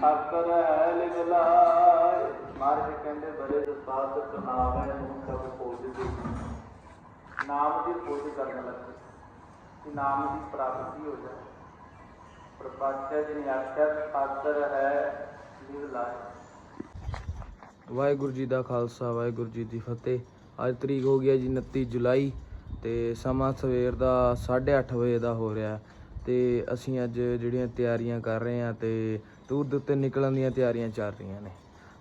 ਠਾਕਰ ਹੈ ਲਾਇ ਮਾਰਗ ਕਹਿੰਦੇ ਬਰੇ ਦਸਾਦਕ ਨਾਮ ਹੈ ਨੂੰ ਸਭ ਖੋਜ ਦੇ। ਨਾਮ ਦੀ ਖੋਜ ਕਰਨ ਲੱਗੇ। ਕਿ ਨਾਮ ਦੀ ਪ੍ਰਾਪਤੀ ਹੋ ਜਾਏ। ਪ੍ਰਪਾਚਾ ਜੀ ਨੇ ਆਖਿਆ ਠਾਕਰ ਹੈ ਲਿਵ ਲਾਇ ਵਾਹਿਗੁਰੂ ਜੀ ਦਾ ਖਾਲਸਾ, ਵਾਹਿਗੁਰੂ ਜੀ ਦੀ ਫਤਿਹ। ਅੱਜ ਤਰੀਕ ਹੋ ਗਿਆ ਜੀ 29 ਜੁਲਾਈ ਤੇ ਸਮਾਂ ਸਵੇਰ ਦਾ 8:30 ਵਜੇ ਦਾ ਹੋ ਰਿਹਾ ਹੈ। ਤੇ ਅਸੀਂ ਅੱਜ ਜਿਹੜੀਆਂ ਤਿਆਰੀਆਂ ਕਰ ਰਹੇ ਹਾਂ ਤੇ ਟੂਰ ਦੇ ਉੱਤੇ ਨਿਕਲਣ ਦੀਆਂ ਤਿਆਰੀਆਂ ਚੱਲ ਰਹੀਆਂ ਨੇ।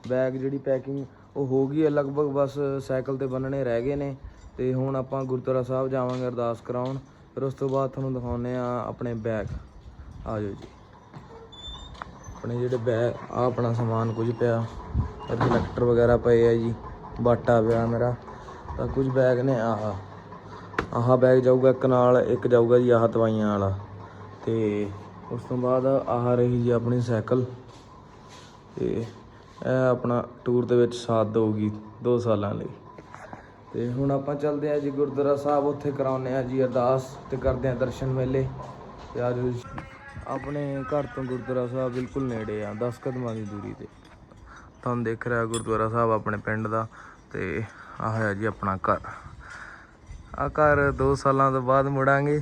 ਬੈਗ ਜਿਹੜੀ ਪੈਕਿੰਗ ਉਹ ਹੋ ਗਈ ਹੈ, ਲਗਭਗ ਬਸ ਸਾਈਕਲ ਤੇ ਬੰਨਣੇ ਰਹਿ ਗਏ ਨੇ ਤੇ ਹੁਣ ਆਪਾਂ ਗੁਰਦੁਆਰਾ ਸਾਹਿਬ ਜਾਵਾਂਗੇ ਅਰਦਾਸ ਕਰਾਉਣ। ਫਿਰ ਉਸ ਤੋਂ ਬਾਅਦ ਤੁਹਾਨੂੰ ਦਿਖਾਉਨੇ ਆ ਆਪਣੇ ਬੈਗ। ਆ ਜਾਓ ਜੀ। ਆਪਣੇ ਜਿਹੜੇ ਬੈਗ ਆ ਆਪਣਾ ਸਮਾਨ ਕੁਝ ਪਿਆ। ਰਿਫਲੈਕਟਰ ਵਗੈਰਾ ਪਏ ਆ ਜੀ, ਬਾਟਾ ਪਿਆ ਮੇਰਾ। ਤਾਂ ਕੁਝ ਬੈਗ ਨੇ, ਆਹ। ਆਹ ਬੈਗ ਜਾਊਗਾ ਇੱਕ ਨਾਲ, ਇੱਕ ਜਾਊਗਾ ਜੀ ਆਹ ਦਵਾਈਆਂ ਵਾਲਾ। ਤੇ ਉਸ ਤੋਂ ਬਾਅਦ ਆਹ ਰਹੀ ਜੀ ਆਪਣੀ ਸਾਈਕਲ। ਤੇ ਇਹ ਆਪਣਾ ਟੂਰ ਦੇ ਵਿੱਚ ਸਾਥ ਦੇਊਗੀ 2 ਸਾਲਾਂ ਲਈ। ਤੇ ਹੁਣ ਆਪਾਂ ਚੱਲਦੇ ਆ ਜੀ ਗੁਰਦੁਆਰਾ ਸਾਹਿਬ, ਉੱਥੇ ਕਰਾਉਨੇ ਆ ਜੀ ਅਰਦਾਸ ਤੇ ਕਰਦੇ ਆ ਦਰਸ਼ਨ ਮੇਲੇ। ਤੇ ਆ ਜੀ। ਆਪਣੇ ਘਰ ਤੋਂ ਗੁਰਦੁਆਰਾ ਸਾਹਿਬ ਬਿਲਕੁਲ ਨੇੜੇ ਆ 10 ਕਦਮਾਂ ਦੀ ਦੂਰੀ ਤੇ। ਤੁਹਾਨੂੰ ਦੇਖ ਰਿਹਾ ਗੁਰਦੁਆਰਾ ਸਾਹਿਬ ਆਪਣੇ ਪਿੰਡ ਦਾ ਤੇ ਆਹ ਹੈ ਜੀ ਆਪਣਾ ਘਰ। ਆ ਘਰ 2 ਸਾਲਾਂ ਤੋਂ ਬਾਅਦ ਮੁੜਾਂਗੇ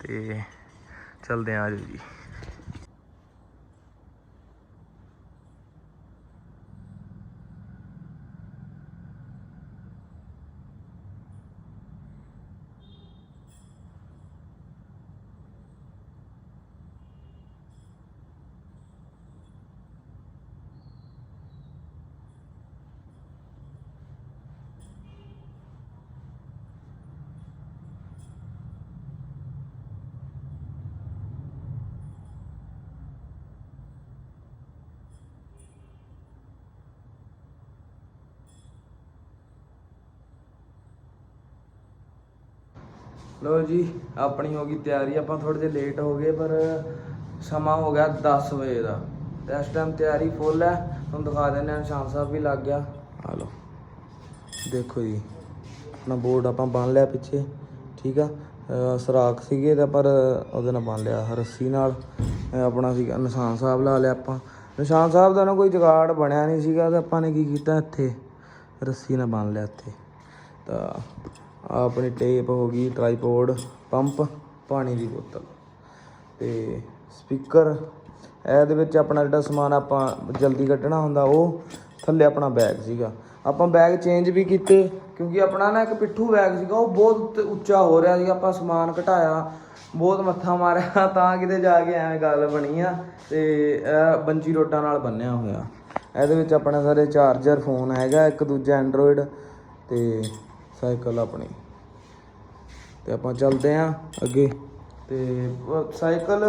ਤੇ ਚਲਦੇ ਆ ਜੀ। ਲੋ ਜੀ, ਆਪਣੀ ਹੋ ਗਈ ਤਿਆਰੀ, ਆਪਾਂ ਥੋੜੇ ਜਿਹਾ ਲੇਟ ਹੋ ਗਏ, ਪਰ ਸਮਾਂ ਹੋ ਗਿਆ 10 ਵਜੇ ਦਾ। ਤੇ ਇਸ ਟਾਈਮ ਤਿਆਰੀ ਫੁੱਲ ਹੈ, ਤੁਹਾਨੂੰ ਦਿਖਾ ਦਿੰਦੇ ਹਾਂ, ਨਿਸ਼ਾਨ ਸਾਹਿਬ ਵੀ ਲੱਗ ਗਿਆ। ਆ ਲੋ ਦੇਖੋ ਜੀ, ਆਪਣਾ ਬੋਰਡ ਆਪਾਂ ਬੰਨ ਲਿਆ ਪਿੱਛੇ, ਠੀਕ ਆ? ਸਰਾਖ ਸੀਗੇ ਤਾਂ ਪਰ ਉਹਦੇ ਨਾਲ ਬੰਨ ਲਿਆ, ਰੱਸੀ ਨਾਲ ਆਪਣਾ ਸੀਗਾ, ਨਿਸ਼ਾਨ ਸਾਹਿਬ ਲਾ ਲਿਆ ਆਪਾਂ। ਨਿਸ਼ਾਨ ਸਾਹਿਬ ਦਾ ਨਾ ਕੋਈ ਜਗਾੜ ਬਣਿਆ ਨਹੀਂ ਸੀਗਾ, ਤਾਂ ਆਪਾਂ ਨੇ ਕੀ ਕੀਤਾ ਇੱਥੇ? ਰੱਸੀ ਨਾਲ ਬੰਨ ਲਿਆ ਇੱਥੇ। ਤਾਂ ਆਪਣੀ ਟੇਪ ਹੋ ਗਈ ਟ੍ਰਾਈਪੋਡ ਪੰਪ ਪਾਣੀ ਦੀ ਬੋਤਲ ਤੇ ਸਪੀਕਰ ਇਹਦੇ ਵਿੱਚ ਆਪਣਾ ਜਿਹੜਾ ਸਮਾਨ ਆਪਾਂ ਜਲਦੀ ਕੱਢਣਾ ਹੁੰਦਾ, ਉਹ ਥੱਲੇ ਆਪਣਾ ਬੈਗ ਸੀਗਾ। ਆਪਾਂ ਬੈਗ ਚੇਂਜ ਵੀ ਕੀਤੇ, ਕਿਉਂਕਿ ਆਪਣਾ ਨਾ ਇੱਕ ਪਿੱਠੂ ਬੈਗ ਸੀਗਾ, ਉਹ ਬਹੁਤ ਉੱਤੇ- ਉੱਚਾ ਹੋ ਰਿਹਾ ਸੀ ਆਪਾਂ ਸਮਾਨ ਘਟਾਇਆ, ਬਹੁਤ ਮੱਥਾ ਮਾਰਿਆ, ਤਾਂ ਕਿਤੇ ਜਾ ਕੇ ਐਵੇਂ ਗੱਲ ਬਣੀ ਆ। ਤੇ ਇਹ ਬੰਜੀ ਰੋਡਾਂ ਨਾਲ ਬੰਨਿਆ ਹੋਇਆ। ਇਹਦੇ ਵਿੱਚ ਆਪਣਾ ਸਾਰੇ ਚਾਰਜਰ ਫੋਨ ਹੈਗਾ, ਇੱਕ ਦੂਜਾ ਐਂਡਰੋਇਡ ਤੇ ਸਾਈਕਲ ਆਪਣੀ। ਤੇ ਆਪਾਂ ਚੱਲਦੇ ਆਂ ਅੱਗੇ। ਤੇ ਸਾਈਕਲ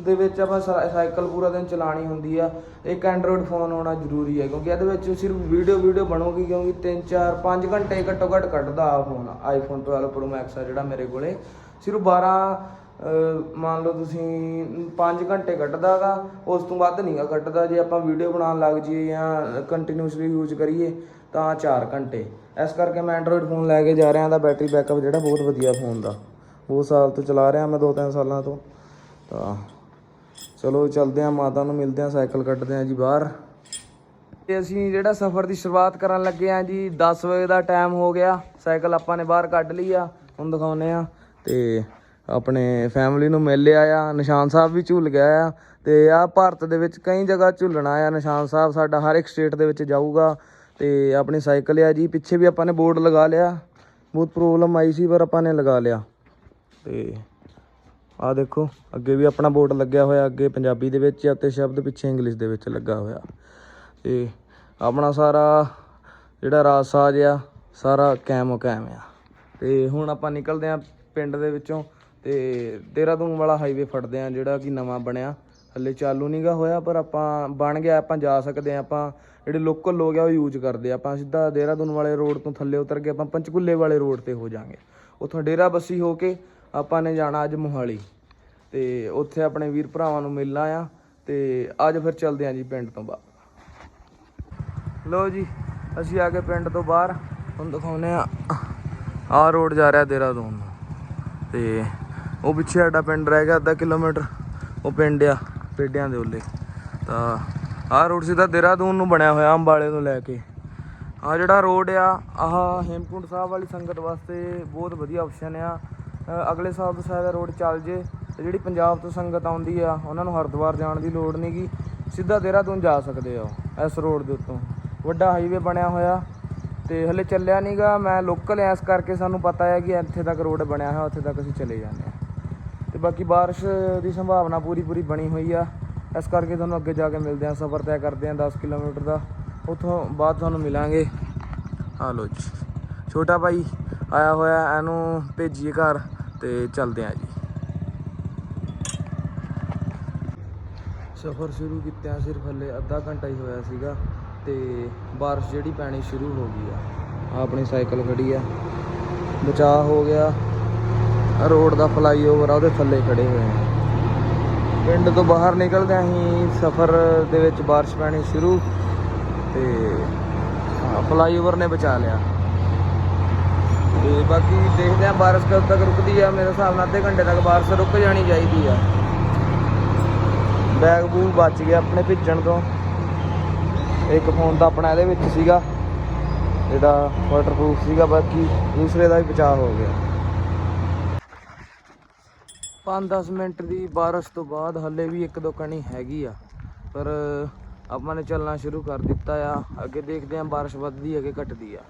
ਦੇ ਵਿੱਚ ਆਪਾਂ ਸਾ- ਸਾਈਕਲ ਪੂਰਾ ਦਿਨ ਚਲਾਣੀ ਹੁੰਦੀ ਆ। ਇੱਕ ਐਂਡਰੋਇਡ ਫੋਨ ਹੋਣਾ ਜ਼ਰੂਰੀ ਹੈ ਕਿਉਂਕਿ ਇਹਦੇ ਵਿੱਚ ਸਿਰਫ ਵੀਡੀਓ ਵੀਡੀਓ ਬਣੂਗੀ, ਕਿਉਂਕਿ 3 4 5 ਘੰਟੇ ਘੱਟੋ ਘੱਟ ਕੱਢਦਾ ਆ ਫੋਨ ਆਈਫੋਨ 12 ਪ੍ਰੋ ਮੈਕਸ ਆ ਜਿਹੜਾ ਮੇਰੇ ਕੋਲੇ। ਸਿਰਫ 12 ਮੰਨ ਲਓ ਤੁਸੀਂ 5 ਘੰਟੇ ਕੱਢਦਾਗਾ ਉਸ ਤੋਂ ਵੱਧ ਨਹੀਂਗਾ ਕੱਢਦਾ। ਜੇ ਆਪਾਂ ਵੀਡੀਓ ਬਣਾਉਣ ਲੱਗ ਜਾਈਏ ਜਾਂ ਕੰਟੀਨਿਊਸਲੀ ਯੂਜ਼ ਕਰੀਏ, ਤਾਂ 4 ਘੰਟੇ। ਇਸ ਕਰਕੇ ਮੈਂ ਐਂਡਰੋਇਡ ਫੋਨ ਲੈ ਕੇ ਜਾ ਰਿਹਾ ਦਾ ਬੈਟਰੀ ਬੈਕਅਪ ਜਿਹੜਾ ਬਹੁਤ ਵਧੀਆ ਫੋਨ ਦਾ। ਬਹੁਤ ਸਾਲ ਤੋਂ ਚਲਾ ਰਿਹਾ ਮੈਂ 2-3 ਸਾਲਾਂ ਤੋਂ। ਤਾਂ ਚਲੋ ਚੱਲਦੇ ਆ ਮਾਤਾ ਨੂੰ ਮਿਲਦੇ ਆ ਸਾਈਕਲ ਕੱਢਦੇ ਆ ਜੀ ਬਾਹਰ। ਤੇ ਅਸੀਂ ਜਿਹੜਾ ਸਫ਼ਰ ਦੀ ਸ਼ੁਰੂਆਤ ਕਰਨ ਲੱਗੇ ਆ ਜੀ 10 ਵਜੇ ਦਾ ਟਾਈਮ ਹੋ ਗਿਆ। ਸਾਈਕਲ ਆਪਾਂ ਨੇ ਬਾਹਰ ਕੱਢ ਲਈ ਆ, ਹੁਣ ਦਿਖਾਉਨੇ ਆ ਤੇ ਆਪਣੇ ਫੈਮਿਲੀ ਨੂੰ ਮਿਲ ਲਿਆ ਆ, ਨਿਸ਼ਾਨ ਸਾਹਿਬ ਵੀ ਝੂਲ ਗਿਆ ਆ। ਤੇ ਆ ਭਾਰਤ ਦੇ ਵਿੱਚ ਕਈ ਜਗ੍ਹਾ ਝੂਲਣਾ ਆ, ਨਿਸ਼ਾਨ ਸਾਹਿਬ ਸਾਡਾ ਹਰ ਇੱਕ ਸਟੇਟ ਦੇ ਵਿੱਚ ਜਾਊਗਾ। ਤੇ ਆਪਣੀ ਸਾਈਕਲ ਆ ਜੀ, ਪਿੱਛੇ ਵੀ ਆਪਾਂ ਨੇ ਬੋਰਡ ਲਗਾ ਲਿਆ। ਬਹੁਤ ਪ੍ਰੋਬਲਮ ਆਈ ਸੀ, ਪਰ ਆਪਾਂ ਨੇ ਲਗਾ ਲਿਆ। ਤੇ ਆ ਦੇਖੋ, ਅੱਗੇ ਵੀ ਆਪਣਾ ਬੋਰਡ ਲੱਗਿਆ ਹੋਇਆ, ਅੱਗੇ ਪੰਜਾਬੀ ਦੇ ਵਿੱਚ ਅਤੇ ਸ਼ਬਦ ਪਿੱਛੇ ਇੰਗਲਿਸ਼ ਦੇ ਵਿੱਚ ਲੱਗਾ ਹੋਇਆ। ਤੇ ਆਪਣਾ ਸਾਰਾ ਜਿਹੜਾ ਰਾਜ ਸਾਜ ਆ, ਸਾਰਾ ਕੈਮੋ ਕੈਮ ਆ। ਤੇ ਹੁਣ ਆਪਾਂ ਨਿਕਲਦੇ ਆ ਪਿੰਡ ਦੇ ਵਿੱਚੋਂ, ਤੇ ਦੇਹਰਾਦੂਨ ਵਾਲਾ ਹਾਈਵੇ ਫੜਦੇ ਆ, ਜਿਹੜਾ ਕਿ ਨਵਾਂ ਬਣਿਆ। ਹੱਲੇ ਚਾਲੂ ਨਹੀਂਗਾ ਹੋਇਆ, ਪਰ ਆਪਾਂ ਬਣ ਗਿਆ, ਆਪਾਂ ਜਾ ਸਕਦੇ ਆ ਆਪਾਂ ਜਿਹੜੇ ਲੋਕਲ ਲੋਕ ਆ ਉਹ ਯੂਜ਼ ਕਰਦੇ ਆ। ਆਪਾਂ ਸਿੱਧਾ ਦੇਹਰਾਦੂਨ ਵਾਲੇ ਰੋਡ ਤੋਂ ਥੱਲੇ ਉਤਰ ਕੇ ਆਪਾਂ ਪੰਚਕੂਲੇ ਵਾਲੇ ਰੋਡ ਤੇ ਹੋ ਜਾਾਂਗੇ। ਉੱਥੋਂ ਡੇਰਾ ਬੱਸੀ ਹੋ ਕੇ ਆਪਾਂ ਨੇ ਜਾਣਾ ਅੱਜ ਮੋਹਾਲੀ। ਤੇ ਉੱਥੇ ਆਪਣੇ ਵੀਰ ਭਰਾਵਾਂ ਨੂੰ ਮਿਲਣਾ ਆ ਤੇ ਅੱਜ ਫਿਰ ਚੱਲਦੇ ਆ ਜੀ ਪਿੰਡ ਤੋਂ ਬਾਹਰ। ਲੋ ਜੀ, ਅਸੀਂ ਆ ਗਏ ਪਿੰਡ ਤੋਂ ਬਾਹਰ। ਹੁਣ ਦਿਖਾਉਨੇ ਆ ਆਹ ਰੋਡ ਜਾ ਰਿਹਾ ਦੇਹਰਾਦੂਨ ਨੂੰ। ਤੇ ਉਹ ਪਿੱਛੇ ਸਾਡਾ ਪਿੰਡ ਰਹਿ ਗਿਆ, ਅੱਧਾ ਕਿਲੋਮੀਟਰ, ਉਹ ਪਿੰਡ ਆ। ਪੇਡਿਆਂ ਦੇ ਉੱਲੇ। ਤਾਂ ਆਹ ਰੋਡ ਸਿੱਧਾ ਦੇਹਰਾਦੂਨ ਨੂੰ ਬਣਿਆ ਹੋਇਆ, ਅੰਬਾਲੇ ਤੋਂ ਲੈ ਕੇ। ਆ ਜਿਹੜਾ ਰੋਡ ਆ, ਆਹ ਹੇਮਕੁੰਟ ਸਾਹਿਬ ਵਾਲੀ ਸੰਗਤ ਵਾਸਤੇ ਬਹੁਤ ਵਧੀਆ ਆਪਸ਼ਨ ਆ। ਅਗਲੇ ਸਾਲ ਤੋਂ ਸ਼ਾਇਦ ਰੋਡ ਚੱਲ ਜੇ, ਤੇ ਜਿਹੜੀ ਪੰਜਾਬ ਤੋਂ ਸੰਗਤ ਆਉਂਦੀ ਆ, ਉਹਨਾਂ ਨੂੰ ਹਰਿਦੁਆਰ ਜਾਣ ਦੀ ਲੋੜ ਨਹੀਂਗੀ ਸਿੱਧਾ ਦੇਹਰਾਦੂਨ ਜਾ ਸਕਦੇ ਆ ਉਹ, ਇਸ ਰੋਡ ਦੇ ਉੱਤੋਂ। ਵੱਡਾ ਹਾਈਵੇ ਬਣਿਆ ਹੋਇਆ, ਤੇ ਹਲੇ ਚੱਲਿਆ ਨਹੀਂਗਾ ਮੈਂ ਲੋਕਲ ਐਸ ਕਰਕੇ ਸਾਨੂੰ ਪਤਾ ਹੈ ਕਿ ਇੱਥੇ ਤੱਕ ਰੋਡ ਬਣਿਆ ਹੋਇਆ, ਉੱਥੇ ਤੱਕ ਅਸੀਂ ਚਲੇ ਜਾਂਦੇ ਆ। ਤੇ ਬਾਕੀ ਬਾਰਿਸ਼ ਦੀ ਸੰਭਾਵਨਾ ਪੂਰੀ ਪੂਰੀ ਬਣੀ ਹੋਈ ਆ। ਇਸ ਕਰਕੇ ਤੁਹਾਨੂੰ ਅੱਗੇ ਜਾ ਕੇ ਮਿਲਦੇ ਆ ਸਫ਼ਰ ਤੈਅ ਕਰਦੇ ਆ 10 ਕਿਲੋਮੀਟਰ ਦਾ। ਉੱਥੋਂ ਬਾਅਦ ਤੁਹਾਨੂੰ ਮਿਲਾਂਗੇ। ਆ ਲੋ ਜੀ, ਛੋਟਾ ਭਾਈ ਆਇਆ ਹੋਇਆ, ਇਹਨੂੰ ਭੇਜੀਏ ਘਰ ਤੇ ਚੱਲਦੇ ਆ ਜੀ। ਸਫ਼ਰ ਸ਼ੁਰੂ ਕੀਤਿਆਂ ਸਿਰਫ ਹਲੇ ਅੱਧਾ ਘੰਟਾ ਹੀ ਹੋਇਆ ਸੀਗਾ ਤੇ ਬਾਰਿਸ਼ ਜਿਹੜੀ ਪੈਣੀ ਸ਼ੁਰੂ ਹੋ ਗਈ ਆ। ਆਪਣੀ ਸਾਈਕਲ ਖੜੀ ਆ। ਬਚਾਅ ਹੋ ਗਿਆ। ਰੋਡ ਦਾ ਫਲਾਈਓਵਰ ਆ, ਉਹਦੇ ਥੱਲੇ ਖੜੇ ਹੋਏ ਆ। ਪਿੰਡ ਤੋਂ ਬਾਹਰ ਨਿਕਲਦੇ ਹੀ ਸਫ਼ਰ ਦੇ ਵਿੱਚ ਬਾਰਿਸ਼ ਪੈਣੀ ਸ਼ੁਰੂ ਤੇ ਫਲਾਈਓਵਰ ਨੇ ਬਚਾ ਲਿਆ। ਤੇ ਬਾਕੀ ਦੇਖਦੇ ਆ ਬਾਰਿਸ਼ ਕਦ ਤੱਕ ਰੁਕਦੀ ਆ, ਮੇਰੇ ਹਿਸਾਬ ਨਾਲ ਅੱਧੇ ਘੰਟੇ ਤੱਕ ਬਾਰਿਸ਼ ਰੁਕ ਜਾਣੀ ਚਾਹੀਦੀ ਆ। ਬੈਗ ਬੂਗ ਬਚ ਗਿਆ ਆਪਣੇ ਭਿੱਜਣ ਤੋਂ। ਇੱਕ ਫੋਨ ਤਾਂ ਆਪਣਾ ਇਹਦੇ ਵਿੱਚ ਸੀਗਾ, ਜਿਹੜਾ ਵਾਟਰਪ੍ਰੂਫ ਸੀਗਾ, ਬਾਕੀ ਦੂਸਰੇ ਦਾ ਵੀ ਬਚਾਅ ਹੋ ਗਿਆ। 5-10 ਮਿੰਟ ਦੀ ਬਾਰਿਸ਼ ਤੋਂ ਬਾਅਦ ਹੱਲੇ ਵੀ ਇੱਕ ਦੋ ਕਣੀ ਹੈਗੀ ਆ। ਪਰ ਆਪਾਂ ਨੇ ਚੱਲਣਾ ਸ਼ੁਰੂ ਕਰ ਦਿੱਤਾ ਆ। ਅੱਗੇ ਦੇਖਦੇ ਆਂ ਬਾਰਿਸ਼ ਵੱਧਦੀ ਹੈ ਕਿ ਘਟਦੀ ਆ।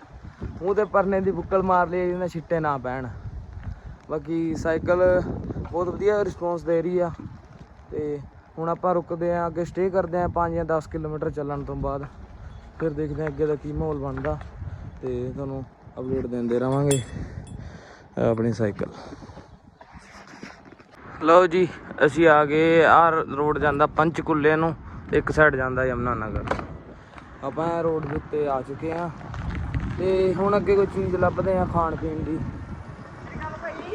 ਮੂੰਹ ਤੇ ਪਰਨੇ ਦੀ ਬੁੱਕਲ ਮਾਰ ਲਈ ਜਿਹਨਾਂ ਛਿੱਟੇ ਨਾ ਪੈਣ। ਬਾਕੀ ਸਾਈਕਲ ਬਹੁਤ ਵਧੀਆ ਰਿਸਪੌਂਸ ਦੇ ਰਹੀ ਆ। ਤੇ ਹੁਣ ਆਪਾਂ ਰੁਕਦੇ ਆਂ ਅੱਗੇ ਸਟੇ ਕਰਦੇ ਆਂ 5 ਜਾਂ 10 ਕਿਲੋਮੀਟਰ ਚੱਲਣ ਤੋਂ ਬਾਅਦ। ਫਿਰ ਦੇਖਦੇ ਆਂ ਅੱਗੇ ਦਾ ਕੀ ਮਾਹੌਲ ਬਣਦਾ। ਤੇ ਤੁਹਾਨੂੰ ਅਪਡੇਟ ਦਿੰਦੇ ਰਵਾਂਗੇ ਆਪਣੀ ਸਾਈਕਲ। ਲਓ ਜੀ, ਅਸੀਂ ਆ ਗਏ ਆਹ ਰੋਡ ਜਾਂਦਾ ਪੰਚਕੁੱਲੇ ਨੂੰ ਤੇ ਇੱਕ ਸਾਈਡ ਜਾਂਦਾ ਯਮਨਾ ਨਗਰ ਆਪਾਂ ਇਹ ਰੋਡ ਦੇ ਉੱਤੇ ਆ ਚੁੱਕੇ ਆ ਤੇ ਹੁਣ ਅੱਗੇ ਕੋਈ ਚੀਜ਼ ਲੱਭਦੇ ਆ ਖਾਣ ਪੀਣ ਦੀ।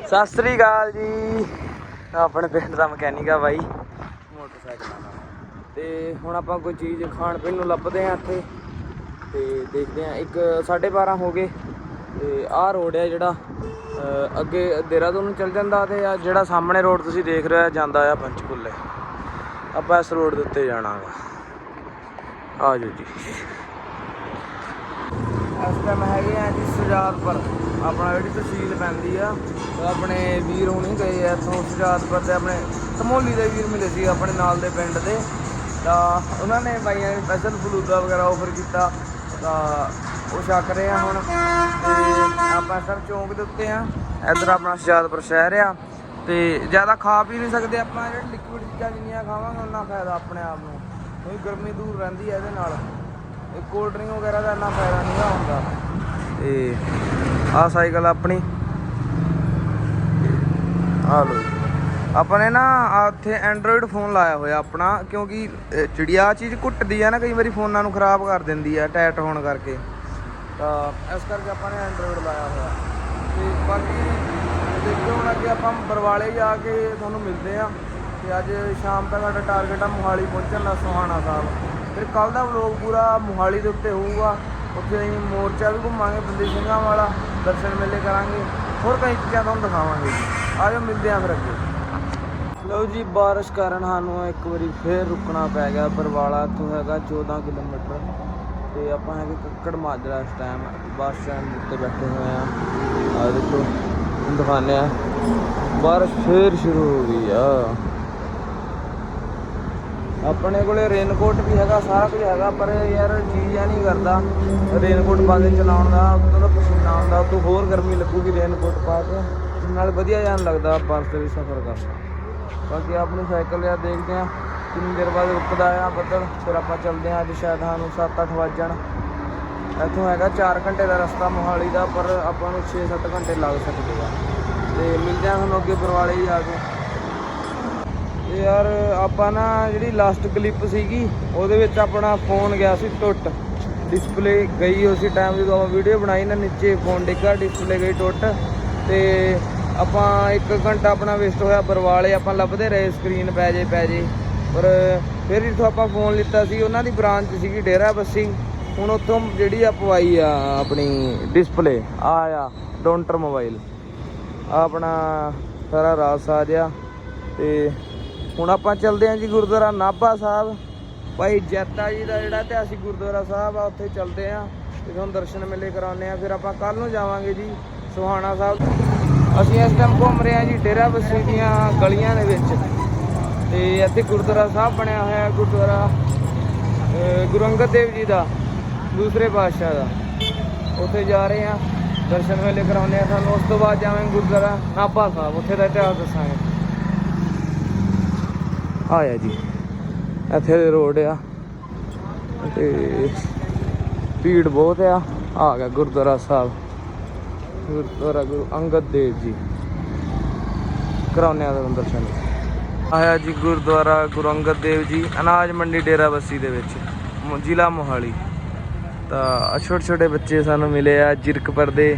ਸਤਿ ਸ੍ਰੀ ਅਕਾਲ ਜੀ। ਆਪਣੇ ਪਿੰਡ ਦਾ ਮਕੈਨਿਕ ਆ ਬਾਈ। ਮੋਟਰਸਾਈਕਲ ਦਾ ਤੇ ਹੁਣ ਆਪਾਂ ਕੋਈ ਚੀਜ਼ ਖਾਣ ਪੀਣ ਨੂੰ ਲੱਭਦੇ ਆ ਇੱਥੇ ਤੇ ਦੇਖਦੇ ਆ ਇੱਕ 12:30 ਹੋ ਗਏ ਤੇ ਆਹ ਰੋਡ ਹੈ ਜਿਹੜਾ ਅੱਗੇ ਦੇਹਰਾਦੂਨ ਨੂੰ ਚੱਲ ਜਾਂਦਾ ਤੇ ਆ ਜਿਹੜਾ ਸਾਹਮਣੇ ਰੋਡ ਤੁਸੀਂ ਦੇਖ ਰਹੇ ਹੋ ਜਾਂਦਾ ਆ ਪੰਚਕੂਲੇ। ਆਪਾਂ ਇਸ ਰੋਡ ਦੇ ਉੱਤੇ ਜਾਣਾਗਾ ਆ ਜਾਓ ਜੀ। ਇਸ ਟਾਈਮ ਹੈਗੇ ਆ ਜੀ ਸੁਜਾਤਪੁਰ। ਆਪਣਾ ਜਿਹੜੀ ਤਹਿਸੀਲ ਪੈਂਦੀ ਆ ਆਪਣੇ ਵੀਰ ਹੁਣੀ ਗਏ ਆ ਇੱਥੋਂ ਸੁਜਾਤਪੁਰ ਤੇ ਆਪਣੇ ਸਮੋਲੀ ਦੇ ਵੀਰ ਮਿਲੇ ਸੀ ਆਪਣੇ ਨਾਲ ਦੇ ਪਿੰਡ ਦੇ। ਤਾਂ ਉਹਨਾਂ ਨੇ ਬਾਈਆਂ ਨੇ ਸਪੈਸ਼ਲ ਫਲੂਦਾ ਵਗੈਰਾ ਆਫਰ ਕੀਤਾ। ਤਾਂ ਉਹ ਛਕ ਰਹੇ ਆ ਹੁਣ। ਤੇ ਆਪਾਂ ਸਰ ਚੌਂਕ ਦੇ ਉੱਤੇ ਆ। ਇੱਧਰ ਆਪਣਾ ਸੁਜਾਤਪੁਰ ਸ਼ਹਿਰ ਆ। ਤੇ ਜ਼ਿਆਦਾ ਖਾ ਪੀ ਨਹੀਂ ਸਕਦੇ ਆਪਾਂ ਜਿਹੜੇ ਲਿਕੁਇਡ ਚੀਜ਼ਾਂ ਜਿੰਨੀਆਂ ਖਾਵਾਂਗੇ ਉਹਨਾਂ ਫਾਇਦਾ ਆਪਣੇ ਆਪ ਨੂੰ। ਕਿਉਂਕਿ ਗਰਮੀ ਦੂਰ ਰਹਿੰਦੀ ਹੈ ਇਹਦੇ ਨਾਲ। ਇਹ ਕੋਲਡ ਡਰਿੰਕ ਵਗੈਰਾ ਦਾ ਇੰਨਾ ਫਾਇਦਾ ਨਹੀਂ ਹੁੰਦਾ। ਤੇ ਆਹ ਸਾਈਕਲ ਆਪਣੀ। ਆ ਲੋ ਆਪਾਂ ਨੇ ਨਾ ਉੱਥੇ ਐਂਡਰੋਇਡ ਫੋਨ ਲਾਇਆ ਹੋਇਆ ਆਪਣਾ। ਕਿਉਂਕਿ ਅਹ, ਜਿਹੜੀ ਆ ਚੀਜ਼ ਘੁੱਟਦੀ ਆ ਨਾ ਕਈ ਵਾਰੀ ਫੋਨਾਂ ਨੂੰ ਖਰਾਬ ਕਰ ਦਿੰਦੀ ਆ ਟੈਟ ਹੋਣ ਕਰਕੇ। ਤਾਂ ਇਸ ਕਰਕੇ ਆਪਾਂ ਨੇ ਐਂਡਰੋਇਡ ਲਾਇਆ ਹੋਇਆ। ਤੇ ਬਾਕੀ ਦੇਖੋ ਹੁਣ ਅੱਗੇ ਆਪਾਂ ਬਰਵਾਲੇ ਜਾ ਕੇ ਤੁਹਾਨੂੰ ਮਿਲਦੇ ਆ ਤੇ ਅੱਜ ਸ਼ਾਮ ਤੱਕ ਸਾਡਾ ਟਾਰਗੇਟ ਆ ਮੋਹਾਲੀ ਪਹੁੰਚਣ ਦਾ ਸੁਹਾਣਾ ਸਾਹਿਬ। ਫਿਰ ਕੱਲ ਦਾ ਵਲੋਗ ਪੂਰਾ ਮੋਹਾਲੀ ਦੇ ਉੱਤੇ ਹੋਊਗਾ। ਉੱਥੇ ਅਸੀਂ ਮੋਰਚਾ ਵੀ ਘੁੰਮਾਂਗੇ, ਬੰਦੀ ਸਿੰਘਾਂ ਵਾਲਾ ਦਰਸ਼ਨ ਮੇਲੇ ਕਰਾਂਗੇ। ਹੋਰ ਕਈ ਚੀਜ਼ਾਂ ਤੁਹਾਨੂੰ ਦਿਖਾਵਾਂਗੇ ਆਜੋ ਮਿਲਦੇ ਆ ਫਿਰ ਅੱਗੇ। ਲਓ ਜੀ, ਬਾਰਿਸ਼ ਕਾਰਨ ਸਾਨੂੰ ਇੱਕ ਵਾਰੀ ਫੇਰ ਰੁਕਣਾ ਪੈ ਗਿਆ। ਬਰਵਾਲਾ ਤੋਂ ਹੈਗਾ 14 ਕਿਲੋਮੀਟਰ। ਤੇ ਆਪਾਂ ਹੈਗੇ ਕੱਕੜ ਮਾਜਰਾ ਇਸ ਟਾਈਮ ਬੱਸ ਸਟੈਂਡ ਉੱਤੇ ਬੈਠੇ ਹੋਏ ਆ। ਆ ਦੇਖੋ, ਤੁਹਾਨੂੰ ਦਿਖਾਉਂਦੇ ਆ। ਬਾਰਿਸ਼ ਫੇਰ ਸ਼ੁਰੂ ਹੋ ਗਈ ਆ। ਆਪਣੇ ਕੋਲੇ ਰੇਨਕੋਟ ਵੀ ਹੈਗਾ, ਸਾਰਾ ਕੁਝ ਹੈਗਾ, ਪਰ ਯਾਰ ਜੀਅ ਜਾਂ ਨਹੀਂ ਕਰਦਾ ਰੇਨਕੋਟ ਪਾ ਕੇ ਚਲਾਉਣ ਦਾ ਉਦੋਂ ਦਾ ਪਸੀਨਾ ਆਉਂਦਾ ਉਦੋਂ ਹੋਰ ਗਰਮੀ ਲੱਗੂਗੀ ਰੇਨਕੋਟ ਪਾ ਕੇ। ਨਾਲ ਵਧੀਆ ਜਾਣ ਲੱਗਦਾ ਬੱਸ ਦੇ ਵਿੱਚ ਸਫ਼ਰ ਕਰਨਾ। ਬਾਕੀ ਆਪਣੀ ਸਾਈਕਲ ਆ ਦੇਖਦੇ ਆ। ਕਿੰਨੀ ਦੇਰ ਬਾਅਦ ਰੁਕਦਾ ਆ ਬੱਦਲ? ਫਿਰ ਆਪਾਂ ਚੱਲਦੇ ਆ ਅੱਜ ਸ਼ਾਇਦ ਸਾਨੂੰ 7-8 ਵੱਜ ਜਾਣ। ਇੱਥੋਂ ਹੈਗਾ 4 ਘੰਟੇ ਦਾ ਰਸਤਾ ਮੋਹਾਲੀ ਦਾ, ਪਰ ਆਪਾਂ ਨੂੰ 6-7 ਘੰਟੇ ਲੱਗ ਸਕਦੇ ਆ। ਤੇ ਮਿਲਦੇ ਆ ਤੁਹਾਨੂੰ ਅੱਗੇ ਬਰਵਾਲੇ ਹੀ ਆ ਕੇ। ਤੇ ਯਾਰ, ਆਪਾਂ ਨਾ ਜਿਹੜੀ ਲਾਸਟ ਕਲਿੱਪ ਸੀਗੀ, ਉਹਦੇ ਵਿੱਚ ਆਪਣਾ ਫੋਨ ਗਿਆ ਸੀ ਟੁੱਟ। ਡਿਸਪਲੇ ਗਈ ਉਸੇ ਟਾਈਮ ਜਦੋਂ ਆਪਾਂ ਵੀਡੀਓ ਬਣਾਈ ਨਾ, ਨੀਚੇ ਫੋਨ ਡਿੱਗਾ ਡਿਸਪਲੇ ਗਈ ਟੁੱਟ। ਤੇ ਆਪਾਂ 1 ਘੰਟਾ ਆਪਣਾ ਵੇਸਟ ਹੋਇਆ ਬਰਵਾਲੇ, ਆਪਾਂ ਲੱਭਦੇ ਰਹੇ ਸਕਰੀਨ ਪੈ ਜੇ ਪੈ ਜੇ। ਪਰ ਫਿਰ ਜਿੱਥੋਂ ਆਪਾਂ ਫੋਨ ਲਿੱਤਾ ਸੀ, ਉਹਨਾਂ ਦੀ ਬ੍ਰਾਂਚ ਸੀਗੀ ਡੇਰਾ ਬੱਸੀ ਹੁਣ ਉੱਥੋਂ ਜਿਹੜੀ ਆ ਪਵਾਈ ਆ, ਆਪਣੀ ਡਿਸਪਲੇ ਆ ਆ, ਡੋਂਟਰ ਮੋਬਾਈਲ। ਆਪਣਾ ਸਾਰਾ ਰਾਜ ਆ ਗਿਆ ਤੇ ਹੁਣ ਆਪਾਂ ਚੱਲਦੇ ਹਾਂ ਜੀ ਗੁਰਦੁਆਰਾ ਨਾਭਾ ਸਾਹਿਬ। ਭਾਈ ਜੈਤਾ ਜੀ ਦਾ ਜਿਹੜਾ ਇਤਿਹਾਸਿਕ ਗੁਰਦੁਆਰਾ ਸਾਹਿਬ ਆ, ਉੱਥੇ ਚੱਲਦੇ ਆ। ਤੇ ਤੁਹਾਨੂੰ ਦਰਸ਼ਨ ਮੇਲੇ ਕਰਾਉਂਦੇ ਆ। ਫਿਰ ਆਪਾਂ ਕੱਲ ਨੂੰ ਜਾਵਾਂਗੇ ਜੀ, ਸੁਹਾਣਾ ਸਾਹਿਬ। ਅਸੀਂ ਇਸ ਟਾਈਮ ਘੁੰਮ ਰਹੇ ਹਾਂ ਜੀ ਡੇਰਾ ਬੱਸੀ ਦੀਆਂ ਗਲੀਆਂ ਦੇ ਵਿੱਚ। ਤੇ ਇੱਥੇ ਗੁਰਦੁਆਰਾ ਸਾਹਿਬ ਬਣਿਆ ਹੋਇਆ ਗੁਰਦੁਆਰਾ ਗੁਰੂ ਅੰਗਦ ਦੇਵ ਜੀ ਦਾ, ਦੂਸਰੇ ਪਾਤਸ਼ਾਹ ਦਾ। ਉੱਥੇ ਜਾ ਰਹੇ ਆ ਦਰਸ਼ਨ ਵੇਲੇ ਕਰਾਉਂਦੇ ਆ ਸਾਨੂੰ ਉਸ ਤੋਂ ਬਾਅਦ ਜਾਵਾਂਗੇ ਗੁਰਦੁਆਰਾ ਨਾਭਾ ਸਾਹਿਬ, ਉੱਥੇ ਦਾ ਇਤਿਹਾਸ ਦੱਸਾਂਗੇ। ਆਇਆ ਜੀ, ਇੱਥੇ ਦੇ ਰੋਡ ਆ, ਤੇ ਭੀੜ ਬਹੁਤ ਆ। ਆ ਗਿਆ ਗੁਰਦੁਆਰਾ ਸਾਹਿਬ, ਗੁਰਦੁਆਰਾ ਗੁਰੂ ਅੰਗਦ ਦੇਵ ਜੀ। ਕਰਾਉਂਦੇ ਆ ਤੁਹਾਨੂੰ ਦਰਸ਼ਨ। ਆਇਆ ਜੀ ਗੁਰਦੁਆਰਾ ਗੁਰੂ ਅੰਗਦ ਦੇਵ ਜੀ, ਅਨਾਜ ਮੰਡੀ ਡੇਰਾ ਬੱਸੀ ਦੇ ਵਿੱਚ, ਮ- ਜ਼ਿਲ੍ਹਾ ਮੋਹਾਲੀ। ਤਾਂ ਛੋਟੇ ਛੋਟੇ ਬੱਚੇ ਸਾਨੂੰ ਮਿਲੇ ਆ ਜਿਰਕਪੁਰ ਦੇ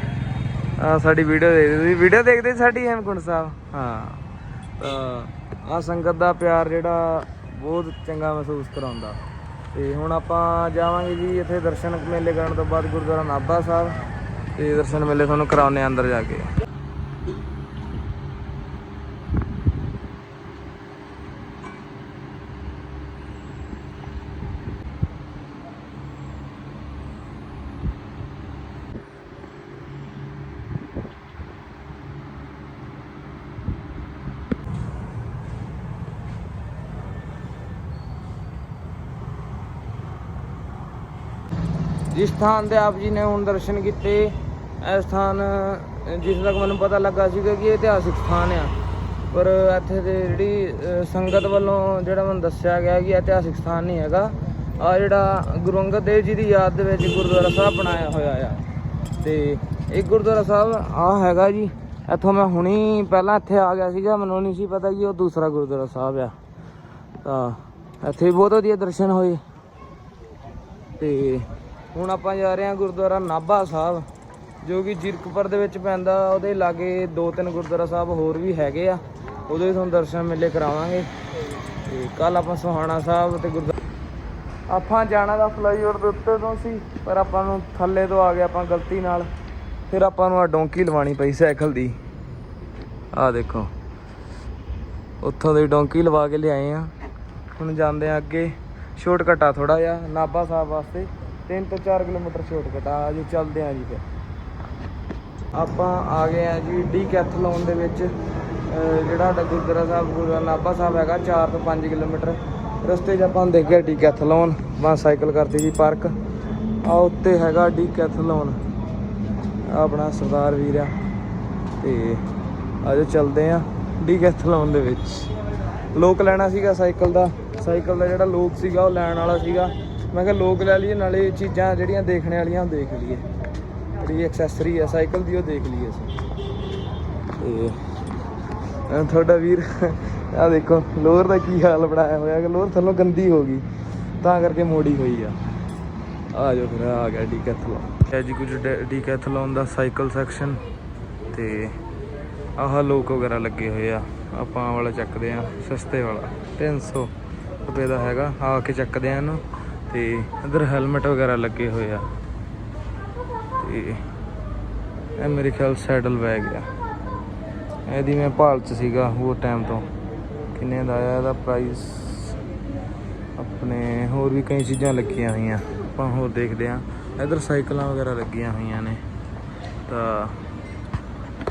ਸਾਡੀ ਵੀਡੀਓ ਦੇਖਦੇ ਤੁਸੀਂ? ਵੀਡੀਓ ਦੇਖਦੇ ਸਾਡੀ ਹੈਮਕੁੰਡ ਸਾਹਿਬ? ਹਾਂ। ਤਾਂ ਆ ਸੰਗਤ ਦਾ ਪਿਆਰ ਜਿਹੜਾ ਬਹੁਤ ਚੰਗਾ ਮਹਿਸੂਸ ਕਰਾਉਂਦਾ। ਤੇ ਹੁਣ ਆਪਾਂ ਜਾਵਾਂਗੇ ਜੀ ਇੱਥੇ ਦਰਸ਼ਨ ਮੇਲੇ ਕਰਨ ਤੋਂ ਬਾਅਦ ਗੁਰਦੁਆਰਾ ਨਾਭਾ ਸਾਹਿਬ। ਤੇ ਦਰਸ਼ਨ ਮੇਲੇ ਤੁਹਾਨੂੰ ਕਰਾਉਣੇ ਆ ਅੰਦਰ ਜਾ ਕੇ। ਜਿਸ ਸਥਾਨ ਦੇ ਆਪ ਜੀ ਨੇ ਹੁਣ ਦਰਸ਼ਨ ਕੀਤੇ ਇਹ ਸਥਾਨ ਅ, ਜਿਸ ਤੱਕ ਮੈਨੂੰ ਪਤਾ ਲੱਗਾ ਸੀਗਾ ਕਿ ਇਹ ਇਤਿਹਾਸਿਕ ਸਥਾਨ ਆ। ਪਰ ਇੱਥੇ ਦੇ ਜਿਹੜੀ ਸੰਗਤ ਵੱਲੋਂ ਜਿਹੜਾ ਮੈਨੂੰ ਦੱਸਿਆ ਗਿਆ ਕਿ ਇਤਿਹਾਸਿਕ ਸਥਾਨ ਨਹੀਂ ਹੈਗਾ ਆ ਜਿਹੜਾ ਗੁਰੂ ਅੰਗਦ ਦੇਵ ਜੀ ਦੀ ਯਾਦ ਦੇ ਵਿੱਚ ਗੁਰਦੁਆਰਾ ਸਾਹਿਬ ਬਣਾਇਆ ਹੋਇਆ ਆ। ਤੇ ਇਹ ਗੁਰਦੁਆਰਾ ਸਾਹਿਬ ਆ ਹੈਗਾ ਜੀ। ਇੱਥੋਂ ਮੈਂ ਹੁਣੀ ਪਹਿਲਾਂ ਇੱਥੇ ਆ ਗਿਆ ਸੀਗਾ ਮੈਨੂੰ ਨਹੀਂ ਸੀ ਪਤਾ ਕਿ ਉਹ ਦੂਸਰਾ ਗੁਰਦੁਆਰਾ ਸਾਹਿਬ ਆ। ਤਾਂ ਇੱਥੇ ਬਹੁਤ ਵਧੀਆ ਦਰਸ਼ਨ ਹੋਏ। ਤੇ ਹੁਣ ਆਪਾਂ ਜਾ ਰਹੇ ਹਾਂ ਗੁਰਦੁਆਰਾ ਨਾਭਾ ਸਾਹਿਬ, ਜੋ ਕਿ ਜੀਰਕਪੁਰ ਦੇ ਵਿੱਚ ਪੈਂਦਾ, ਉਹਦੇ ਲਾਗੇ ਦੋ ਤਿੰਨ ਗੁਰਦੁਆਰਾ ਸਾਹਿਬ ਹੋਰ ਵੀ ਹੈਗੇ ਆ, ਉਹਦੇ ਵੀ ਤੁਹਾਨੂੰ ਦਰਸ਼ਨ ਮੇਲੇ ਕਰਾਵਾਂਗੇ। ਤੇ ਕੱਲ ਆਪਾਂ ਸੁਹਾਣਾ ਸਾਹਿਬ ਤੇ ਗੁਰਦੁਆਰਾ ਆਪਾਂ ਜਾਣਾ ਦਾ ਫਲਾਈਓਵਰ ਦੇ ਉੱਤੇ ਤੋਂ ਸੀ, ਪਰ ਆਪਾਂ ਨੂੰ ਥੱਲੇ ਤੋਂ ਆ ਗਿਆ ਆਪਾਂ ਗਲਤੀ ਨਾਲ, ਫਿਰ ਆਪਾਂ ਨੂੰ ਆ ਡੋਂਕੀ ਲਵਾਣੀ ਪਈ ਸਾਈਕਲ ਦੀ। ਆ ਦੇਖੋ, ਉੱਥੋਂ ਦੀ ਡੋਂਕੀ ਲਵਾ ਕੇ ਲਿਆਏ ਆ। ਹੁਣ ਜਾਂਦੇ ਆ ਅੱਗੇ, ਸ਼ਾਰਟਕਟ ਆ ਥੋੜਾ ਜਿਹਾ, ਨਾਭਾ ਸਾਹਿਬ ਵਾਸਤੇ। 3 ਤੋਂ 4 ਕਿਲੋਮੀਟਰ ਸ਼ਾਰਟਕਟ ਆ ਜੀ ਚੱਲਦੇ ਆ ਜੀ ਫਿਰ। ਆਪਾਂ ਆ ਗਏ ਆ ਜੀ ਡੀ ਕੈਥਲੋਨ ਦੇ ਵਿੱਚ ਜਿਹੜਾ ਸਾਡਾ ਗੁਰਦੁਆਰਾ ਸਾਹਿਬ, ਗੁਰਦੁਆਰਾ ਨਾਭਾ ਸਾਹਿਬ ਹੈਗਾ 4 ਤੋਂ 5 ਕਿਲੋਮੀਟਰ। ਰਸਤੇ 'ਚ ਆਪਾਂ ਦੇਖ ਗਏ ਡੀ ਕੈਥਲੋਨ ਮੈਂ ਸਾਈਕਲ ਕਰਤੀ ਜੀ ਪਾਰਕ ਆ ਉੱਤੇ ਹੈਗਾ ਡੀ ਕੈਥਲੋਨ ਆਪਣਾ ਸਰਦਾਰ ਵੀਰ ਆ। ਤੇ ਆਜੋ ਚੱਲਦੇ ਆ ਡੀ ਕੈਥਲੋਨ ਦੇ ਵਿੱਚ। ਲੋਕ ਲੈਣਾ ਸੀਗਾ ਸਾਈਕਲ ਦਾ ਸਾਈਕਲ ਦਾ ਜਿਹੜਾ ਲੋਕ ਸੀਗਾ, ਉਹ ਲੈਣ ਵਾਲਾ ਸੀਗਾ। ਮੈਂ ਕਿਹਾ ਲੋਕ ਲੈ ਲਈਏ, ਨਾਲੇ ਚੀਜ਼ਾਂ ਜਿਹੜੀਆਂ ਦੇਖਣ ਵਾਲੀਆਂ ਉਹ ਦੇਖ ਲਈਏ। ਜਿਹੜੀ ਐਕਸੈਸਰੀ ਆ, ਸਾਈਕਲ ਦੀ ਉਹ ਦੇਖ ਲਈਏ ਅਸੀਂ। ਤੇ ਤੁਹਾਡਾ ਵੀਰ ਆ ਦੇਖੋ ਲੋਅਰ ਦਾ ਕੀ ਹਾਲ ਬਣਾਇਆ ਹੋਇਆ ਕਿ ਲੋਅਰ ਥੱਲੋਂ ਗੰਦੀ ਹੋ ਗਈ, ਤਾਂ ਕਰਕੇ ਮੋੜੀ ਹੋਈ ਆ। ਆ ਜਾਓ ਫਿਰ, ਆ ਗਿਆ ਡੀਕੈਥਲੋਨ ਇਹ ਜੀ ਕੁਝ ਡੀਕੈਥਲੋਨ ਦਾ ਸਾਈਕਲ ਸੈਕਸ਼ਨ ਤੇ ਆਹ ਲੋਕ ਵਗੈਰਾ ਲੱਗੇ ਹੋਏ ਆ। ਆਪਾਂ ਆਹ ਵਾਲਾ ਚੱਕਦੇ ਆ, ਸਸਤੇ ਵਾਲਾ। 300 ਰੁਪਏ ਦਾ ਹੈਗਾ, ਆ ਕੇ ਚੱਕਦੇ ਆ ਇਹਨੂੰ। ਤੇ ਇਧਰ ਹੈਲਮਟ ਵਗੈਰਾ ਲੱਗੇ ਹੋਏ ਆ। ਤੇ ਇਹ ਮੇਰੇ ਖਿਆਲ ਸੈਡਲ ਬੈਗ ਆ। ਇਹਦੀ ਮੈਂ ਭਾਲ ਚ ਸੀਗਾ ਉਹ ਟਾਈਮ ਤੋਂ। ਕਿੰਨੇ ਦਾ ਆਇਆ, ਇਹਦਾ ਪ੍ਰਾਈਸ ਆਪਣੇ ਹੋਰ ਵੀ ਕਈ ਚੀਜ਼ਾਂ ਲੱਗੀਆਂ ਹੋਈਆਂ। ਆਪਾਂ ਹੋਰ ਦੇਖਦੇ ਆ ਇਧਰ ਸਾਈਕਲਾਂ ਵਗੈਰਾ ਲੱਗੀਆਂ ਹੋਈਆਂ ਨੇ। ਤਾਂ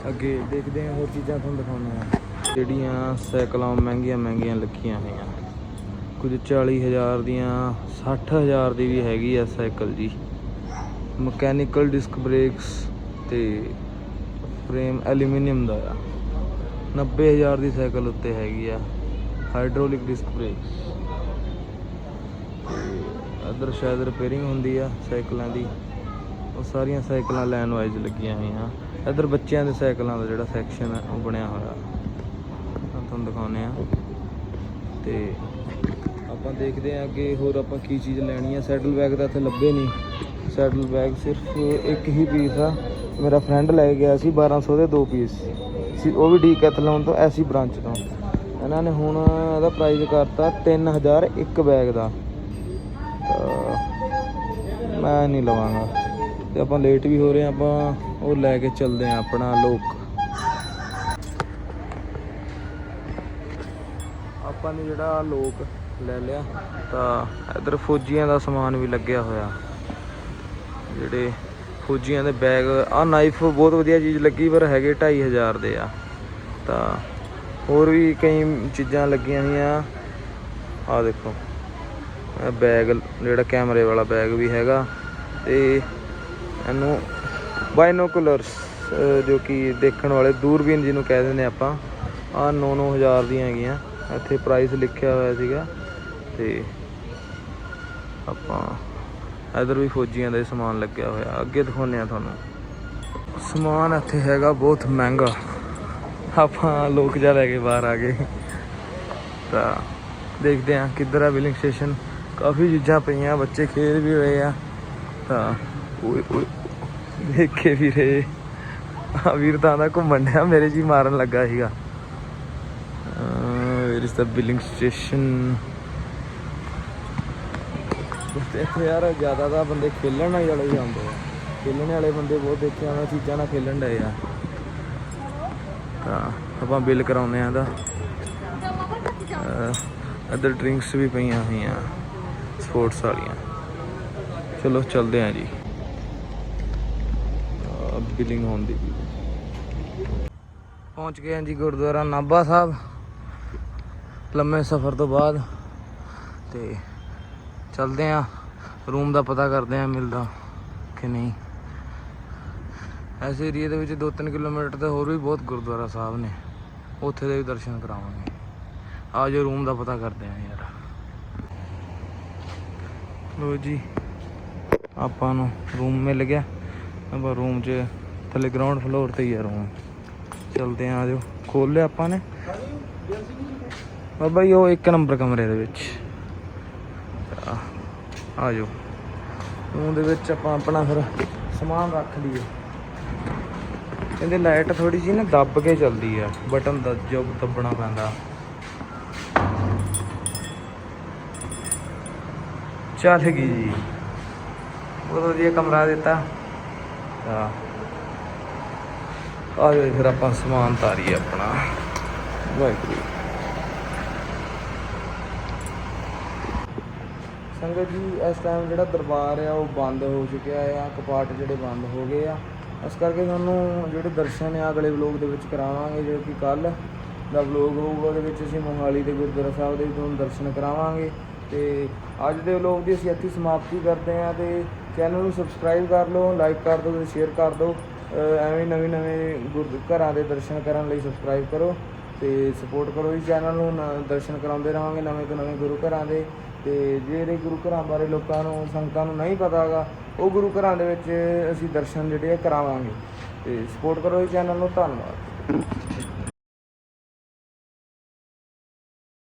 ਅੱਗੇ ਦੇਖਦੇ ਆ ਹੋਰ ਚੀਜ਼ਾਂ ਤੁਹਾਨੂੰ ਦਿਖਾਉਂਦੇ ਆ ਜਿਹੜੀਆਂ ਸਾਈਕਲਾਂ ਮਹਿੰਗੀਆਂ ਮਹਿੰਗੀਆਂ ਲੱਗੀਆਂ ਹੋਈਆਂ। ਕੁਝ 40000 ਦੀਆਂ 60000 ਦੀ ਵੀ ਹੈਗੀ ਆ ਸਾਈਕਲ ਜੀ। ਮਕੈਨੀਕਲ ਡਿਸਕ ਬ੍ਰੇਕਸ ਤੇ ਫਰੇਮ ਐਲੂਮੀਨੀਅਮ ਦਾ ਆ। 90000 ਦੀ ਸਾਈਕਲ ਉੱਤੇ ਹੈਗੀ ਆ, ਹਾਈਡ੍ਰੋਲਿਕ ਡਿਸਕ ਬ੍ਰੇਕਸ। ਅਦਰ ਸ਼ਾਇਦ ਰਿਪੇਅਰਿੰਗ ਹੁੰਦੀ ਆ ਸਾਈਕਲਾਂ ਦੀ। ਉਹ ਸਾਰੀਆਂ ਸਾਈਕਲਾਂ ਲਾਈਨ ਵਾਈਜ਼ ਲੱਗੀਆਂ ਹੋਈਆਂ। ਇਧਰ ਬੱਚਿਆਂ ਦੇ ਸਾਈਕਲਾਂ ਦਾ ਜਿਹੜਾ ਸੈਕਸ਼ਨ ਹੈ ਉਹ ਬਣਿਆ ਹੋਇਆ। ਆਹ ਤੁਹਾਨੂੰ ਦਿਖਾਉਂਦੇ ਆ। ਤੇ ਆਪਾਂ ਦੇਖਦੇ ਹਾਂ ਅੱਗੇ ਹੋਰ ਆਪਾਂ ਕੀ ਚੀਜ਼ ਲੈਣੀ ਹੈ ਸੈਡਲ ਬੈਗ ਤਾਂ ਇੱਥੇ ਲੱਭੇ ਨਹੀਂ ਸੈਡਲ ਬੈਗ ਸਿਰਫ ਇੱਕ ਹੀ ਪੀਸ ਆ। ਮੇਰਾ ਫਰੈਂਡ ਲੈ ਗਿਆ ਸੀ 1200 ਦੇ ਦੋ ਪੀਸ ਸੀ, ਉਹ ਵੀ ਡੀ ਕੈਥਲੋਨ ਤੋਂ, ਐਸੀ ਬ੍ਰਾਂਚ ਤੋਂ। ਇਹਨਾਂ ਨੇ ਹੁਣ ਇਹਦਾ ਪ੍ਰਾਈਸ ਕਰਤਾ 3000 ਇੱਕ ਬੈਗ ਦਾ। ਮੈਂ ਨਹੀਂ ਲਵਾਂਗਾ। ਤੇ ਆਪਾਂ ਲੇਟ ਵੀ ਹੋ ਰਹੇ ਆ ਆਪਾਂ ਉਹ ਲੈ ਕੇ ਚੱਲਦੇ ਆ ਆਪਣਾ ਲੋਕ। ਆਪਾਂ ਨੇ ਜਿਹੜਾ ਲੋਕ ਲੈ ਲਿਆ। ਤਾਂ ਇਧਰ ਫੌਜੀਆਂ ਦਾ ਸਮਾਨ ਵੀ ਲੱਗਿਆ ਹੋਇਆ। ਜਿਹੜੇ ਫੌਜੀਆਂ ਦੇ ਬੈਗ ਆ ਨਾਈਫ ਬਹੁਤ ਵਧੀਆ ਚੀਜ਼ ਲੱਗੀ, ਪਰ ਹੈਗੇ 2500 ਦੇ ਆ। ਤਾਂ ਹੋਰ ਵੀ ਕਈ ਚੀਜ਼ਾਂ ਲੱਗੀਆਂ ਹੋਈਆਂ। ਆ ਦੇਖੋ ਬੈਗ ਜਿਹੜਾ ਕੈਮਰੇ ਵਾਲਾ ਬੈਗ ਵੀ ਹੈਗਾ। ਤੇ ਇਹਨੂੰ ਬਾਇਨੋਕੂਲਰਸ ਜੋ ਕਿ ਦੇਖਣ ਵਾਲੇ ਦੂਰਬੀਨ ਜਿਹਨੂੰ ਕਹਿ ਦਿੰਦੇ ਆਪਾਂ। ਆ 9-9000 ਦੀਆਂ ਹੈਗੀਆਂ। ਇੱਥੇ ਪ੍ਰਾਈਸ ਲਿਖਿਆ ਹੋਇਆ ਸੀਗਾ। ਤੇ ਆਪਾਂ ਇਧਰ ਵੀ ਫੌਜੀਆਂ ਦਾ ਸਮਾਨ ਲੱਗਿਆ ਹੋਇਆ। ਅੱਗੇ ਦਿਖਾਉਂਦੇ ਆ ਤੁਹਾਨੂੰ। ਸਮਾਨ ਇੱਥੇ ਹੈਗਾ ਬਹੁਤ ਮਹਿੰਗਾ। ਆਪਾਂ ਲੋਕ ਜਾ ਲੈ ਕੇ ਬਾਹਰ ਆ ਗਏ। ਤਾਂ ਦੇਖਦੇ ਆ ਕਿੱਧਰ ਆ ਬਿਲਿੰਗ ਸਟੇਸ਼ਨ। ਕਾਫੀ ਚੀਜ਼ਾਂ ਪਈਆਂ, ਬੱਚੇ ਖੇਡ ਵੀ ਰਹੇ ਆ। ਤਾਂ ਓਏ ਓਏ, ਦੇਖ ਕੇ ਵੀ ਰਹੇ ਆ ਵੀਰ ਤਾਂ ਦਾ ਘੁੰਮਣ ਡਿਆ, ਮੇਰੇ ਜੀ ਮਾਰਨ ਲੱਗਾ ਸੀਗਾ। ਵੇਰ ਇਜ਼ ਦਾ ਬਿਲਿੰਗ ਸਟੇਸ਼ਨ? ਇੱਥੇ ਯਾਰ ਜ਼ਿਆਦਾ ਤਾਂ ਬੰਦੇ ਖੇਲਣ ਵਾਲੇ ਹੀ ਆਉਂਦੇ ਆ। ਖੇਲਣ ਵਾਲੇ ਬੰਦੇ ਬਹੁਤ ਦੇਖੇ ਆ ਚੀਜ਼ਾਂ ਨਾਲ ਖੇਲਣ ਡਏ ਆ। ਤਾਂ ਆਪਾਂ ਬਿੱਲ ਕਰਾਉਂਦੇ ਆ ਇਹਦਾ। ਅਹ ਇੱਧਰ ਡਰਿੰਕਸ ਵੀ ਪਈਆਂ ਹੋਈਆਂ ਸਪੋਰਟਸ ਵਾਲੀਆਂ। ਚਲੋ ਚੱਲਦੇ ਆ ਜੀ। ਬਿਲਿੰਗ ਹੋਣ ਦੀ। ਪਹੁੰਚ ਗਏ ਹਾਂ ਜੀ ਗੁਰਦੁਆਰਾ ਨਾਭਾ ਸਾਹਿਬ। ਲੰਮੇ ਸਫ਼ਰ ਤੋਂ ਬਾਅਦ ਤੇ ਚਲਦੇ ਆ। ਰੂਮ ਦਾ ਪਤਾ ਕਰਦੇ ਆ ਮਿਲਦਾ ਕਿ ਨਹੀਂ। ਐਸੇ ਏਰੀਏ ਦੇ ਵਿੱਚ 2-3 ਕਿਲੋਮੀਟਰ ਤੇ ਹੋਰ ਵੀ ਬਹੁਤ ਗੁਰਦੁਆਰਾ ਸਾਹਿਬ ਨੇ। ਉੱਥੇ ਦੇ ਵੀ ਦਰਸ਼ਨ ਕਰਾਵਾਂਗੇ। ਆ ਜੋ ਰੂਮ ਦਾ ਪਤਾ ਕਰਦੇ ਆ ਯਾਰ। ਲੋ ਜੀ, ਆਪਾਂ ਨੂੰ ਰੂਮ ਮਿਲ ਗਿਆ। ਆਪਾਂ ਰੂਮ 'ਚ ਥੱਲੇ ਗਰਾਊਂਡ ਫਲੋਰ ਤੇ ਹੀ ਆ ਰੂਮ। ਚਲਦੇ ਆ ਆਜੋ ਖੋਲ ਲਿਆ ਆਪਾਂ ਨੇ। ਬਾਬਾ ਜੀ, ਉਹ ਇੱਕ ਨੰਬਰ ਕਮਰੇ ਦੇ ਵਿੱਚ। ਆਜੋ। ਰੂਮ ਦੇ ਵਿੱਚ ਆਪਾਂ ਆਪਣਾ ਫਿਰ ਸਮਾਨ ਰੱਖ ਲਈਏ। ਕਹਿੰਦੇ ਲਾਈਟ ਥੋੜੀ ਜੀ ਨਾ ਦੱਬ ਕੇ ਚੱਲਦੀ ਆ। ਬਟਨ ਦਾ ਦੱਬਣਾ ਪੈਂਦਾ। ਚੱਲ ਗਈ ਜੀ। ਬਹੁਤ ਵਧੀਆ ਕਮਰਾ ਦਿੱਤਾ। ਆ ਆ ਜਾਓ ਫਿਰ ਆਪਾਂ ਸਮਾਨ ਤਾਰੀਏ ਆਪਣਾ। ਵਾਹਿਗੁਰੂ। ਸੰਗਤ ਜੀ, ਇਸ ਟਾਈਮ ਜਿਹੜਾ ਦਰਬਾਰ ਆ, ਉਹ ਬੰਦ ਹੋ ਚੁੱਕਿਆ ਆ, ਕਪਾਟ ਜਿਹੜੇ ਬੰਦ ਹੋ ਗਏ ਆ। ਇਸ ਕਰਕੇ ਤੁਹਾਨੂੰ ਜਿਹੜੇ ਦਰਸ਼ਨ ਆ, ਅਗਲੇ ਵਲੋਗ ਦੇ ਵਿੱਚ ਕਰਾਵਾਂਗੇ, ਜੋ ਕਿ ਕੱਲ ਦਾ ਵਲੋਗ ਹੋਊਗਾ, ਉਹਦੇ ਵਿੱਚ ਅਸੀਂ ਮੋਹਾਲੀ ਦੇ ਗੁਰਦੁਆਰਾ ਸਾਹਿਬ ਦੇ ਵੀ ਤੁਹਾਨੂੰ ਦਰਸ਼ਨ ਕਰਾਵਾਂਗੇ। ਤੇ ਅੱਜ ਦੇ ਵਲੋਗ ਦੀ ਅਸੀਂ ਇੱਥੇ ਸਮਾਪਤੀ ਕਰਦੇ ਹਾਂ ਤੇ ਚੈਨਲ ਨੂੰ ਸਬਸਕ੍ਰਾਈਬ ਕਰ ਲਓ ਲਾਈਕ ਕਰ ਦਿਓ ਤੇ ਸ਼ੇਅਰ ਕਰ ਦਿਓ। ਐਵੇਂ ਨਵੇਂ ਨਵੇਂ ਗੁਰ ਘਰਾਂ ਦੇ ਦਰਸ਼ਨ ਕਰਨ ਲਈ ਸਬਸਕ੍ਰਾਈਬ ਕਰੋ ਤੇ ਸਪੋਰਟ ਕਰੋ ਇਸ ਚੈਨਲ ਨੂੰ ਦਰਸ਼ਨ ਕਰਾਉਂਦੇ ਰਹਾਂਗੇ ਨਵੇਂ ਤੋਂ ਨਵੇਂ ਗੁਰੂ ਘਰਾਂ ਦੇ। ਤੇ ਜਿਹੜੇ ਗੁਰੂ ਘਰਾਂ ਬਾਰੇ ਲੋਕਾਂ ਨੂੰ, ਸੰਗਤਾਂ ਨੂੰ ਨਹੀਂ ਪਤਾਗਾ, ਉਹ ਗੁਰੂ ਘਰਾਂ ਦੇ ਵਿੱਚ ਅਸੀਂ ਦਰਸ਼ਨ ਜਿਹੜੇ ਆ ਕਰਾਵਾਂਗੇ। ਤੇ ਸਪੋਰਟ ਕਰੋ ਇਸ ਚੈਨਲ ਨੂੰ, ਧੰਨਵਾਦ।